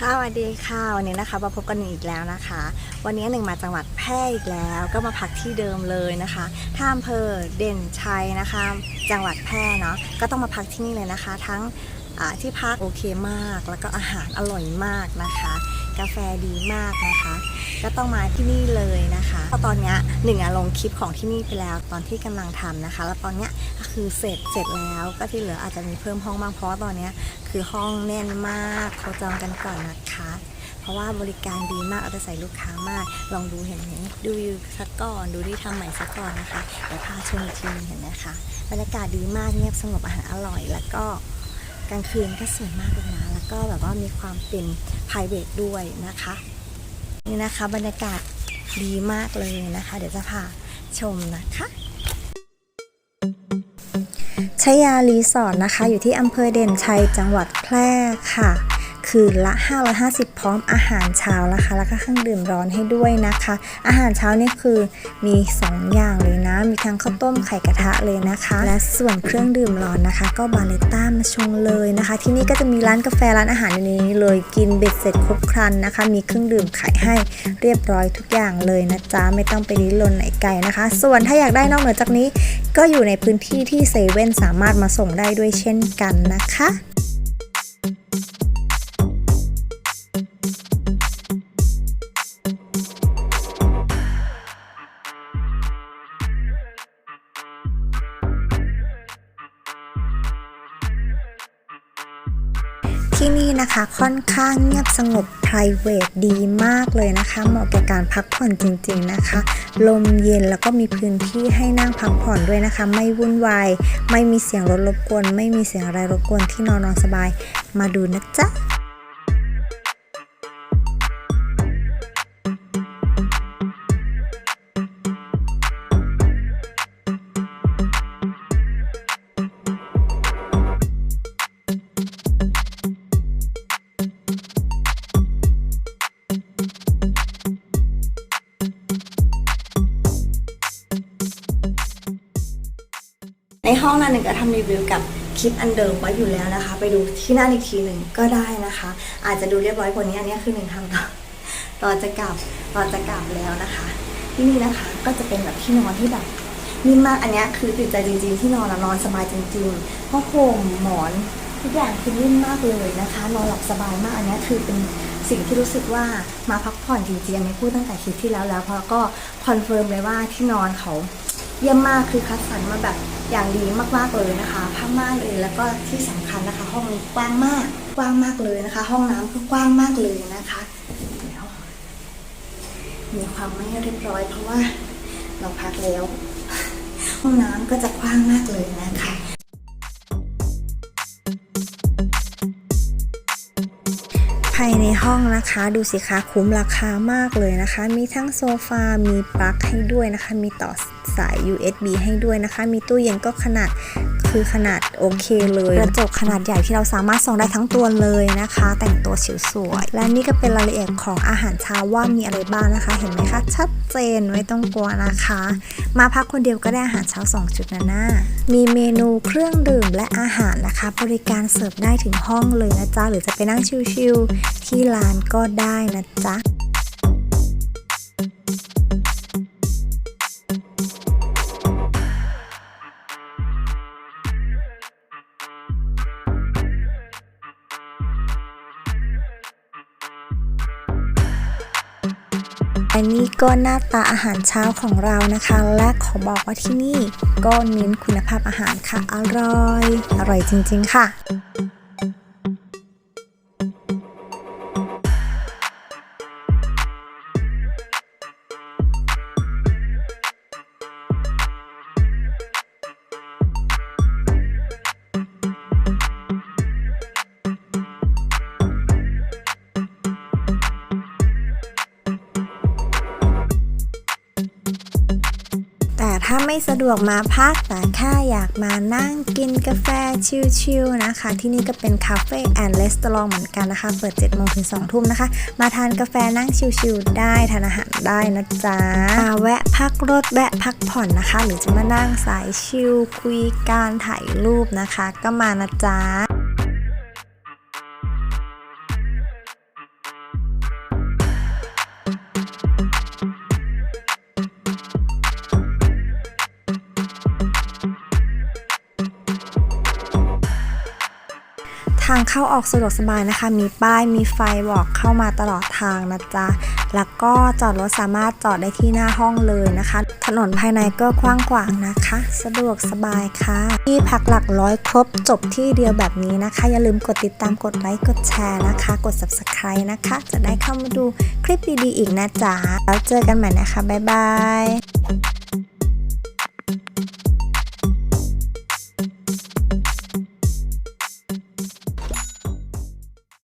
ค่ะสวัสดีค่ะวันนี้นะคะมาพบกันอีกแล้วนะคะ วันนี้หนึ่งมาจังหวัดแพร่อีกแล้ว ก็มาพักที่เดิมเลยนะคะท่าอำเภอเด่นชัยนะคะ จังหวัดแพร่เนาะก็ต้องมาพักที่นี่เลยนะคะ ทั้งที่พักโอเคมาก แล้วก็อาหารอร่อยมากนะคะ กาแฟดีมากนะคะ ก็ต้องมาที่นี่เลยนะคะตอนนี้หนึ่งอะลงคลิปของที่นี่ไปแล้วตอนที่กำลังทำนะคะ แล้วตอนนี้ก็คือเสร็จเสร็จแล้วก็ที่เหลืออาจจะมีเพิ่มห้องบ้างเพราะตอนนี้คือห้องแน่นมากเขาจองกันก่อนนะคะ เพราะว่าบริการดีมากเอาใจใส่ลูกค้ามาก ลองดูเห็นไหมดูวิวสักก่อนดูที่ทำใหม่สักก่อนนะคะเดี๋ยวพาชมอีกทีนึงเห็นไหมคะบรรยากาศดีมากเงียบสงบอาหารอร่อยแล้วก็กลางคืนก็สวยมากเลยนะ แล้วก็แบบว่ามีความเป็น p r i v a t ด้วยนะคะ นี่นะคะบรรยากาศดีมากเลยนะคะ เดี๋ยวจะพาชมนะคะชยารีสอร์ทนะคะ อยู่ที่อำเภอเด่นชัยจังหวัดแพร่ค่ะ คืนละ 550 พร้อมอาหารเช้านะคะ แล้วก็เครื่องดื่มร้อนให้ด้วยนะคะ อาหารเช้านี่คือมี 2 อย่างเลยนะ มีทั้งข้าวต้มไข่กระทะเลยนะคะ และส่วนเครื่องดื่มร้อนนะคะ ก็บาเลต้ามาชงเลยนะคะ ที่นี่ก็จะมีร้านกาแฟร้านอาหารในนี้เลยกินเบ็ดเสร็จครบครันนะคะ มีเครื่องดื่มขายให้เรียบร้อยทุกอย่างเลยนะจ๊ะไม่ต้องไปริ้นรนไหนไกลนะคะ ส่วนถ้าอยากได้นอกเหนือจากนี้ ก็อยู่ในพื้นที่ที่เซเว่นสามารถมาส่งได้ด้วยเช่นกันนะคะ ที่นี่นะคะค่อนข้างเงียบสงบ p r i v a t ดีมากเลยนะคะ เหมาะแก่การพักผ่อนจริงๆนะคะ ลมเย็นแล้วก็มีพื้นที่ให้นั่งพักผ่อนด้วยนะคะ ไม่วุ่นวาย ไม่มีเสียงรถรบกวน ไม่มีเสียงอะไรรบกวนที่นอนนอนสบาย มาดูนะจ๊ะ ห้องนั้นหนึ่งก็ทำรีวิวกับคลิปอันเดิมไว้อยู่แล้วนะคะ ไปดูที่หน้าอีกทีหนึ่งก็ได้นะคะ อาจจะดูเรียบร้อยกว่านี้อันนี้คือหนึ่งทำตอตอนจะกลับตอนจะกลับแล้วนะคะ ที่นี่นะคะก็จะเป็นแบบที่นอนที่แบบนิ่มมากอันนี้คือติดใจจริง ๆ ที่นอนอะนอนสบายจริงๆเพราะโคมหมอนทุกอย่างคือนิ่มมากเลยนะคะนอนหลับสบายมากอันนี้คือเป็นสิ่งที่รู้สึกว่ามาพักผ่อนจริงๆอันนี้พูดตั้งแต่คลิปที่แล้วแล้วเพราะก็คอนเฟิร์มเลยว่าที่นอนเขา เยี่ยมมากคือคัดสรรมาแบบอย่างดีมากๆเลยนะคะผ้าม่านเลยแล้วก็ที่สำคัญนะคะ ห้องนี้กว้างมากกว้างมากเลยนะคะ ห้องน้ำก็กว้างมากเลยนะคะแล้วมีความไม่เรียบร้อยเพราะว่าเราพักแล้ว ห้องน้ำก็จะกว้างมากเลยนะคะ ภายในห้องนะคะ ดูสิคะคุ้มราคามากเลยนะคะ มีทั้งโซฟา มีปลั๊กให้ด้วยนะคะ มีต่อสาย USB ให้ด้วยนะคะ มีตู้เย็นก็ขนาด คือขนาดโอเคเลยกระจกขนาดใหญ่ที่เราสามารถส่องได้ทั้งตัวเลยนะคะ แต่งตัวสวยและนี่ก็เป็นรายละเอียดของอาหารเช้าว่ามีอะไรบ้างนะคะ เห็นไหมคะ ชัดเจนไม่ต้องกลัวนะคะ มาพักคนเดียวก็ได้อาหารเช้า 2 จุดนะนะมีเมนูเครื่องดื่มและอาหารนะคะ บริการเสิร์ฟได้ถึงห้องเลยนะจ๊ะหรือจะไปนั่งชิลๆที่ร้านก็ได้นะจ๊ะ อันนี้ก็หน้าตาอาหารเช้าของเรานะคะ และขอบอกว่าที่นี่ก็เน้นคุณภาพอาหารค่ะ อร่อย อร่อยจริง ๆ ค่ะ ถ้าไม่สะดวกมาพักแต่แค่อยากมานั่งกินกาแฟชิลๆนะคะ ที่นี่ก็เป็นคาเฟ่แอนด์รีสตอรองเหมือนกันนะคะ เปิด7โมงถึง2ทุ่มนะคะ มาทานกาแฟนั่งชิลๆได้ทานอาหารได้นะจ๊ะมาแวะพักรถแวะพักผ่อนนะคะ หรือจะมานั่งสายชิลคุยการถ่ายรูปนะคะ ก็มานะจ๊ะางเข้าออกสะดวกสบายนะคะ มีป้ายมีไฟบอกเข้ามาตลอดทางนะจ๊ะ แล้วก็จอดรถสามารถจอดได้ที่หน้าห้องเลยนะคะ ถนนภายในก็กว้างขวางนะคะ สะดวกสบายค่ะ ที่พักหลักร้อยครบจบที่เดียวแบบนี้นะคะ อย่าลืมกดติดตามกดไลค์กดแชร์นะคะ กด subscribe นะคะ จะได้เข้ามาดูคลิปดีๆอีกนะจ๊ะแล้วเจอกันใหม่นะคะบ๊ายบาย